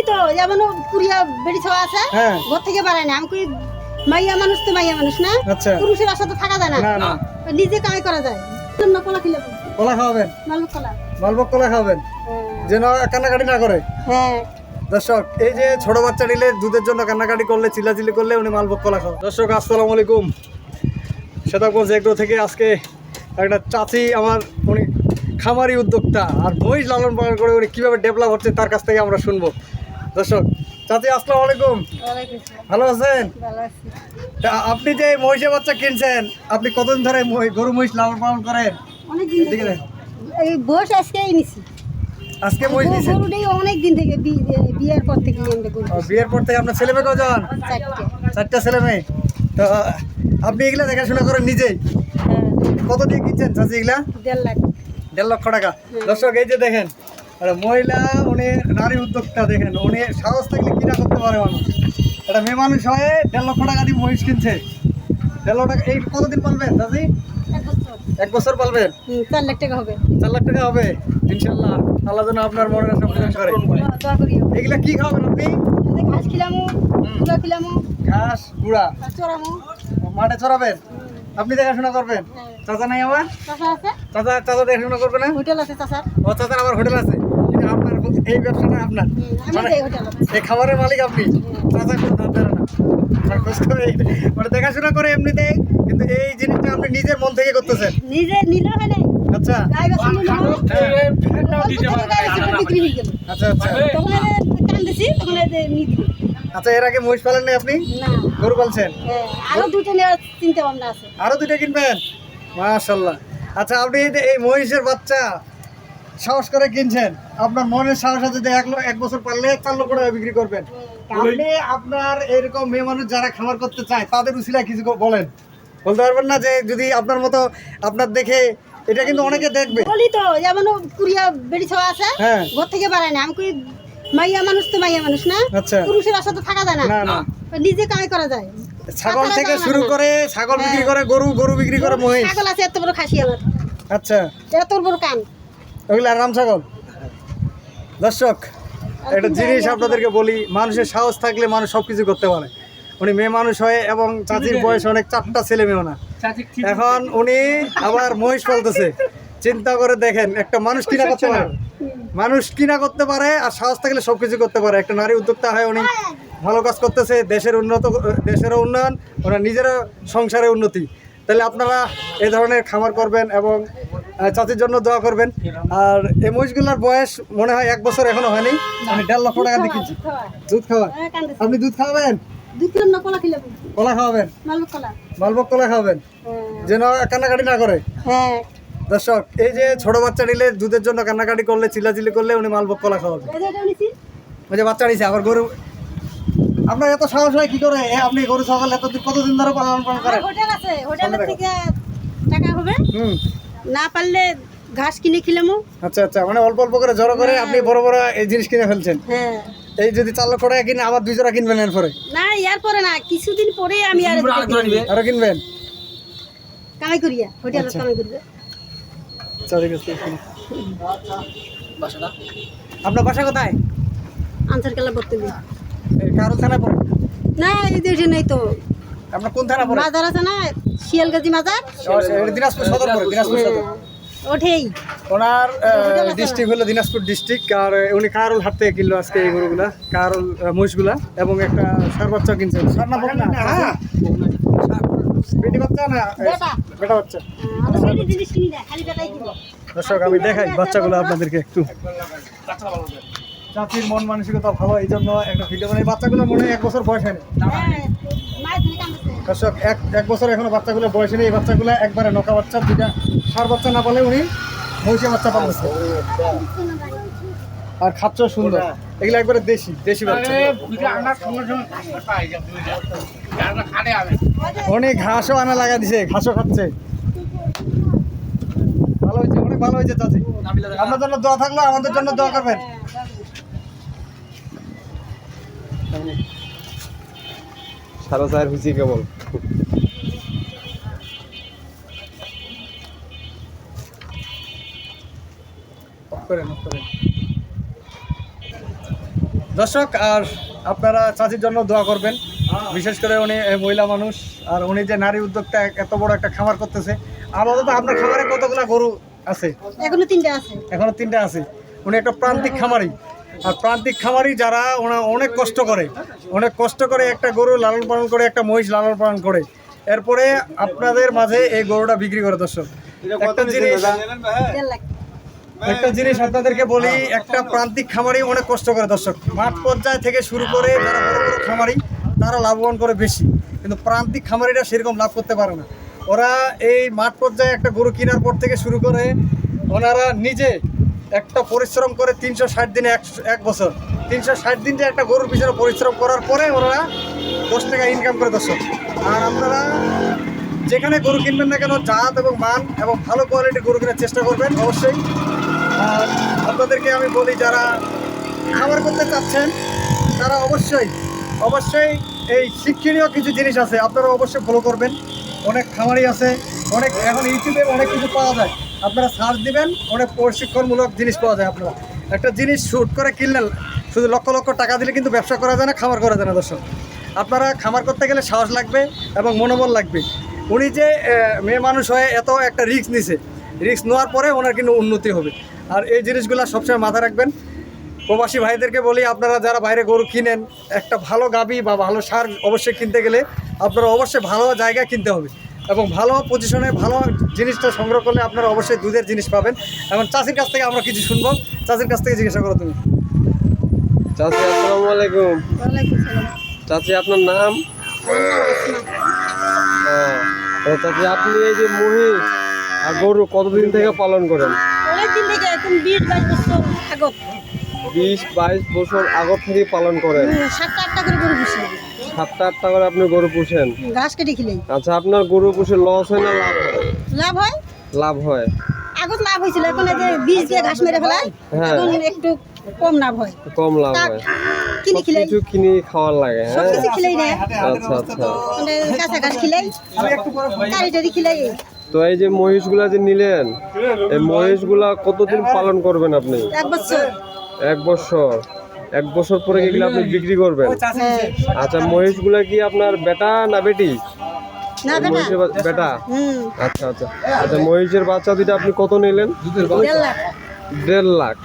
বলি তো যেমন কুড়িয়া বেড়ি ছোয়া আছে হ্যাঁ। ঘর থেকে বাড়ায় না। আমি কই মাইয়া মানুষ তো মাইয়া মানুষ না? আচ্ছা। পুরুষের আশা তো থাকা যায় না। নিজে কামাই করা যায়। কলা খেলে কলা খাওয়াবেন? মালুক কলা। মালভোগ কলা খাওয়াবেন? যেন কান্নাকাটি না করে? হ্যাঁ। দর্শক এই যে ছোট বাচ্চা নিলে দুধের জন্য কান্নাকাটি করলে চিল্লাচিল্লি করলে উনি মালভোগ কলা খাওয়া দর্শক আসসালামু আলাইকুম। সেতাবগঞ্জ এগ্রো থেকে আজকে একটা চাচি আমার উনি খামারি উদ্যোক্তা। আর মহিষ লালন পালন করে উনি কীভাবে ডেভেলপ হচ্ছে তার কাছ থেকে আমরা শুনব। দর্শক চাচি আসসালামু আলাইকুম। ভালো আছেন? আপনি যে মহিষের বাচ্চা কিনছেন আপনি কতদিন ধরে গরু মহিষ লালন পালন করেন। এই বস আজকেই নিছি। আজকে গরুটাই অনেক দিন থেকে বিয়ের পর থেকে আমরা গরু বিয়ের পর থেকে আপনার ছেলে মেয়ে কজন চারটে। চারটা ছেলে মেয়ে। তো আপনি এগুলা দেখাশোনা করেন নিজেই? হ্যাঁ। কত দিয়ে কিনছেন চাচি এগুলা? দেড় লাখ। দেড় লক্ষ টাকা। দর্শক এই যে দেখেন একটা মহিলা উনি নারী উদ্যোক্তা দেখেন উনি সাহস থাকলে কিনা করতে পারে মানুষ। একটা মেয়ে মানুষ হয়ে দেড় লক্ষ টাকা দিয়ে মহিষ কিনছে। দেড় লক্ষ টাকা এই কতদিন পালবেন চাচি? এক বছর। পালবেন? চার লাখ টাকা হবে। চার লাখ টাকা হবে? ইনশাল্লাহ আল্লাহ যেন আপনার মনের আশা পূরণ করে। এগুলা কি খাবেন আপনি? ঘাস খিলামু গুঁড়া খিলামু। ঘাস গুড়া। চড়ামু। মাঠে চড়াবেন? আপনি দেখাশোনা করবেন। চাচা নাই আমার চাষা আছে চাচা চাচা দেখাশোনা করবে না হোটেল আছে চাষার ও চাচার আবার হোটেল আছে এটা আপনার এই ব্যবসাটা আপনার মানে এই খাবারের মালিক আপনি চাচা কোনো ধার ধারে না মানে করে মানে দেখাশোনা করে এমনিতে কিন্তু এই জিনিসটা আপনি নিজের মন থেকে করতেছেন নিজে নিলে হয় আচ্ছা হয়। হয়ে আচ্ছা আচ্ছা আচ্ছা এর আগে মহিষ পালেন নাই আপনি না গরু পালছেন হ্যাঁ, আরও দুটো নেওয়ার চিন্তা ভাবনা আছে আরও দুইটা কিনবেন মাশাল্লাহ আচ্ছা আপনি এই মহিষের বাচ্চা সাহস করে কিনছেন আপনার মনের সাহস আছে যে এক বছর পারলে চার লক্ষ টাকা বিক্রি করবেন। আপনি আপনার এরকম মেয়ে মানুষ যারা খামার করতে চায় তাদের উচিলা কিছু বলেন। বলতে পারবেন না যে যদি আপনার মতো আপনার দেখে এটা কিন্তু অনেকে দেখবে। বলি তো যেমন কুড়িয়া বেড়ি ছোয়া আছে হ্যাঁ। ঘর থেকে বাড়ায় না। আমি কই মাইয়া মানুষ তো মাইয়া মানুষ না। আচ্ছা। পুরুষের আশা তো থাকা যায় না। নিজে কামাই করা যায়। ছাগল থেকে শুরু করে ছাগল বিক্রি হ্যাঁ। করে গরু গরু বিক্রি করে মহিষ। ছাগল আছে এত বড় খাসি আমার। আচ্ছা। এত বড় কান। ওগুলো রাম ছাগল। দর্শক একটা জিনিস আপনাদেরকে বলি মানুষের সাহস থাকলে মানুষ সব কিছু করতে পারে। উনি মেয়ে মানুষ হয়ে এবং চাচির বয়স অনেক চারটা ছেলে মেয়েও না এখন উনি আবার মহিষ পালতেছে। চিন্তা করে দেখেন একটা মানুষ কিনা করতে পারে। মানুষ কিনা করতে পারে আর সাহস থাকলে সব কিছু করতে পারে। একটা নারী উদ্যোক্তা হয় উনি। ভালো কাজ করতেছে দেশের উন্নত দেশেরও উন্নয়ন ওনার নিজেরও সংসারে উন্নতি। তাহলে আপনারা এ ধরনের খামার করবেন এবং চাচির জন্য দোয়া করবেন। আর এই মহিষগুলোর বয়স মনে হয় এক বছর এখনও হয়নি। আমি দেড় লক্ষ টাকা দিয়ে কিনছি। দুধ খাওয়া হ্যাঁ, আপনি দুধ খাওয়াবেন? কলা খাওয়াবেন? মালভোগ কলা। খাওয়াবেন? হ্যাঁ। যেন কান্নাকাটি না করে? হ্যাঁ। দর্শক এই যে ছোট বাচ্চা নিলে দুধের জন্য কান্নাকাটি করলে চিল্লাচিল্লি করলে উনি মালভোগ কলা খাওয়াবে এই যে এটা নিছি ওই যে বাচ্চা নিছে আবার গরু আপনার এত সাহস হয় কি করে? এ, আপনি গরু ছাগল এত কতদিন ধরে পালন পালন করেন? হোটেল আছে হোটেলের থেকে টাকা হবে। হুম। না পারলে ঘাস কিনে খিলামু আচ্ছা আচ্ছা মানে অল্প অল্প করে জড়ো করে আপনি বড় বড় এই জিনিস কিনে ফেলছেন। হ্যাঁ। এই যদি চার লক্ষ টাকা কিনে আবার দুই জোড়া কিনবেন এরপরে? না ইয়ার পরে না কিছুদিন পরে আমি আর আরও কিনবেন? কামাই করিয়া হোটেল আচ্ছা। কামাই করিয়া আপনার বাসা কোথায়? আনসার কেলা করতে দিই এই থানা পড়ে? না এই যে নাই তো। আপনার কোন থানা পড়ে? মাজার আছে না? শিয়ালগাজি মাজার? দিনাজপুর সদর পড়ে দিনাজপুর সদর। ওঠেই। ওনার ডিস্ট্রিক্ট হলো দিনাজপুর ডিস্ট্রিক্ট আর উনি কারুল হাট থেকে কিনলো আজকে এই গরুগুলা কারুল মহিষগুলা এবং একটা সার বাচ্চা কিনছেন। সার না হ্যাঁ। বেটি বাচ্চা না? বেটা। বাচ্চা। দর্শক আমি দেখাই বাচ্চাগুলো আপনাদেরকে একটু। চাচির মন মানসিকতা ভালো এই জন্য একটা ভিডিও মানে বাচ্চাগুলো মনে হয় এক বছর বয়স হয়নি। হ্যাঁ দর্শক এক এক বছর এখনও বাচ্চাগুলো বয়স নেই এই বাচ্চাগুলো একবারে নৌকা বাচ্চা দুইটা সার বাচ্চা না পালে উনি মহিষা বাচ্চা পালছে আর খাচ্ছ সুন্দর। এগুলো একবারে দেশি দেশি বাচ্চা। অনেক ঘাসও আনা। লাগা দিছে ঘাসও খাচ্ছে। ভালো হয়েছে অনেক ভালো হয়েছে চাচি। আপনার জন্য দোয়া থাকল আমাদের জন্য দোয়া করবেন। চার হয়েছি কেবল। দর্শক আর আপনারা চাচির জন্য দোয়া করবেন। বিশেষ করে উনি মহিলা মানুষ আর উনি যে নারী উদ্যোক্তা এক- এত বড় একটা খামার করতেছে। আপাতত আপনার খামারে কতগুলা গরু আছে? এখনও তিনটা আছে। এখনও তিনটা আছে। উনি একটা প্রান্তিক খামারি। প্রান্তিক খামারি যারা ওনা অনেক কষ্ট করে। অনেক কষ্ট করে একটা গরু লালন পালন করে একটা মহিষ লালন পালন করে। এরপরে আপনাদের মাঝে এই গরুটা বিক্রি করে দর্শক। একটা জিনিস একটা জিনিস আপনাদেরকে বলি একটা প্রান্তিক খামারি অনেক কষ্ট করে দর্শক। মাঠ পর্যায় থেকে শুরু করে যারা বড় বড় খামারি তারা লাভবান করে বেশি। কিন্তু প্রান্তিক খামারিরা সেরকম লাভ করতে পারে না। ওরা এই মাঠ পর্যায়ে একটা গরু কেনার পর থেকে শুরু করে ওনারা নিজে একটা পরিশ্রম করে তিনশো ষাট দিনে এক এক বছর। তিনশো ষাট দিন একটা গরুর পিছনে পরিশ্রম করার পরে ওরা দশ টাকা ইনকাম করে দর্শক। আর আপনারা যেখানে গরু কিনবেন না কেন, জাত এবং মান এবং ভালো কোয়ালিটির গরু কেনার চেষ্টা করবেন অবশ্যই। আর আপনাদেরকে আমি বলি, যারা খাবার করতে চাচ্ছেন, তারা অবশ্যই অবশ্যই এই শিক্ষণীয় কিছু জিনিস আছে, আপনারা অবশ্যই ফলো করবেন। অনেক খামারি আছে, অনেক এখন ইউটিউবে অনেক কিছু পাওয়া যায়। আপনারা সার্চ দিবেন, অনেক প্রশিক্ষণমূলক জিনিস পাওয়া যায় আপনারা। একটা জিনিস শ্যুট করে কিনলেন, শুধু লক্ষ লক্ষ টাকা দিলে কিন্তু ব্যবসা করা যায় না, খামার করা যায় না, দর্শক। আপনারা খামার করতে গেলে সাহস লাগবে এবং মনোবল লাগবে। উনি যে মেয়ে মানুষ হয়ে এত একটা রিস্ক নিছে, রিস্ক নেওয়ার পরে ওনার কিন্তু উন্নতি হবে। আর এই জিনিসগুলো সবসময় মাথায় রাখবেন। প্রবাসী ভাইদেরকে বলি, আপনারা যারা বাইরে গরু কিনেন, একটা ভালো গাবি বা ভালো সার অবশ্যই কিনতে গেলে আপনারা অবশ্যই ভালো জায়গা কিনতে হবে। এবং ভালো পজিশনে ভালো জিনিসটা সংগ্রহ করলে আপনারা অবশ্যই দুধের জিনিস পাবেন। এবং চাষির কাছ থেকে আমরা কিছু শুনব। চাষির কাছ থেকে জিজ্ঞাসা করো তুমি। চাচি আসসালামু আলাইকুম। ওয়ালাইকুম সালাম। চাচি আপনার নাম? ও চাচি আপনি এই যে মহিষ আর গরু কতদিন থেকে পালন করেন? অনেকদিন থেকে এখন বিশ বাইশ বছর আগত। বিশ বাইশ বছর আগর থেকে পালন করেন। সাতটা আটটা করে গরু পুষি। সাতটা আটটা করে আপনি গরু পুষেন। ঘাস কেটে খেলে আচ্ছা আপনার গরু পুষে লস হয় না লাভ হয়? লাভ হয়? লাভ হয়। আগত লাভ হয়েছিল এখন এই যে বীজ দিয়ে ঘাস মেরে ফেলায় হ্যাঁ। এখন একটু কম লাভ হয়। কম লাভ হয়। কিনে খেলে কিছু কিনে খাওয়ার লাগে সব হ্যাঁ। কিছু খেলেই না আচ্ছা আচ্ছা। মানে কাঁচা ঘাস খেলেই কারি টারি খেলেই। তো এই যে মহিষগুলা যে নিলেন এই মহিষগুলা কতদিন পালন করবেন আপনি? এক বছর। এক বছর। এক বছর পরে এগুলো আপনি বিক্রি করবেন? হ্যাঁ আচ্ছা মহিষগুলা কি আপনার বেটা না বেটি? না বেটা। বেটা আচ্ছা আচ্ছা। আচ্ছা মহিষের বাচ্চা দুটা আপনি কত নিলেন? দেড় লাখ। দেড় লাখ।